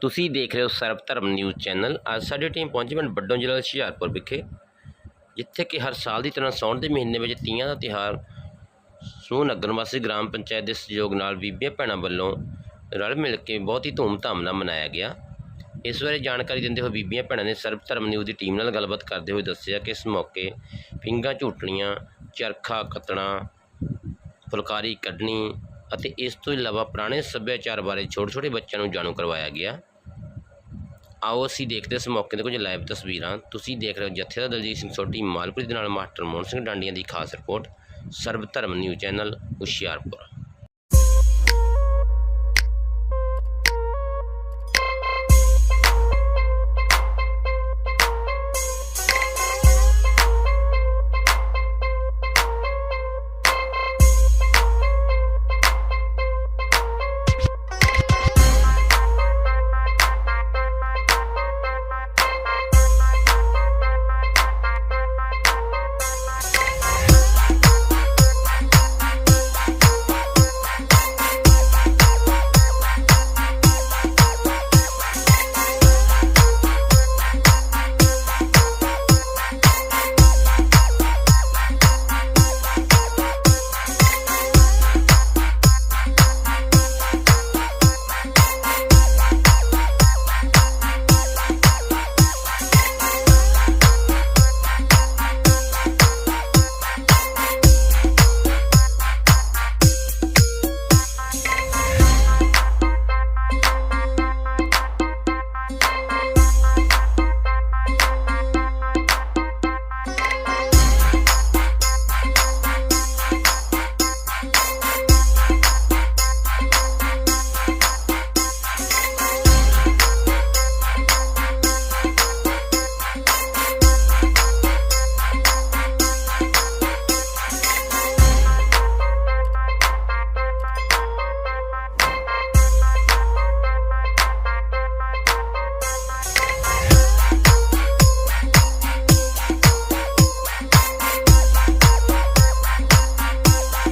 ਤੁਸੀਂ ਦੇਖ ਰਹੇ ਹੋ ਸਰਬ ਧਰਮ ਨਿਊਜ਼ ਚੈਨਲ। ਅੱਜ ਸਾਡੀ ਟੀਮ ਪਹੁੰਚੀ ਪਿੰਡ ਵੱਡੋਂ ਜ਼ਿਲ੍ਹਾ ਹੁਸ਼ਿਆਰਪੁਰ ਵਿਖੇ, ਜਿੱਥੇ ਕਿ ਹਰ ਸਾਲ ਦੀ ਤਰ੍ਹਾਂ ਸਾਉਣ ਦੇ ਮਹੀਨੇ ਵਿੱਚ ਤੀਆਂ ਦਾ ਤਿਹਾਰ ਸੂਹ ਨਗਰ ਵਾਸੀ ਗ੍ਰਾਮ ਪੰਚਾਇਤ ਦੇ ਸਹਿਯੋਗ ਨਾਲ ਬੀਬੀਆਂ ਭੈਣਾਂ ਵੱਲੋਂ ਰਲ ਮਿਲ ਕੇ ਬਹੁਤ ਹੀ ਧੂਮਧਾਮ ਨਾਲ ਮਨਾਇਆ ਗਿਆ। ਇਸ ਬਾਰੇ ਜਾਣਕਾਰੀ ਦਿੰਦੇ ਹੋਏ ਬੀਬੀਆਂ ਭੈਣਾਂ ਨੇ ਸਰਬ ਧਰਮ ਨਿਊਜ਼ ਦੀ ਟੀਮ ਨਾਲ ਗੱਲਬਾਤ ਕਰਦੇ ਹੋਏ ਦੱਸਿਆ ਕਿ ਇਸ ਮੌਕੇ ਪਿੰਗਾਂ ਝੂਟਣੀਆਂ, ਚਰਖਾ ਕੱਤਣਾ, ਫੁਲਕਾਰੀ ਕੱਢਣੀ ਅਤੇ ਇਸ ਤੋਂ ਇਲਾਵਾ ਪੁਰਾਣੇ ਸੱਭਿਆਚਾਰ ਬਾਰੇ ਛੋਟੇ-ਛੋਟੇ ਬੱਚਿਆਂ ਨੂੰ ਜਾਣੂ ਕਰਵਾਇਆ ਗਿਆ। ਆਓ ਅਸੀਂ ਦੇਖਦੇ ਇਸ ਮੌਕੇ ਦੇ ਕੁਝ ਲਾਈਵ ਤਸਵੀਰਾਂ। ਤੁਸੀਂ ਦੇਖ ਰਹੇ ਹੋ ਜਥੇਦਾਰ ਦਲਜੀਤ ਸਿੰਘ ਸੋਢੀ, ਮਾਲਪੁਰੀ ਦੇ ਨਾਲ ਮਾਸਟਰ ਮੋਹਨ ਸਿੰਘ ਡਾਂਡੀਆਂ ਦੀ ਖਾਸ ਰਿਪੋਰਟ ਸਰਬ ਧਰਮ ਨਿਊਜ਼ ਚੈਨਲ ਹੁਸ਼ਿਆਰਪੁਰ।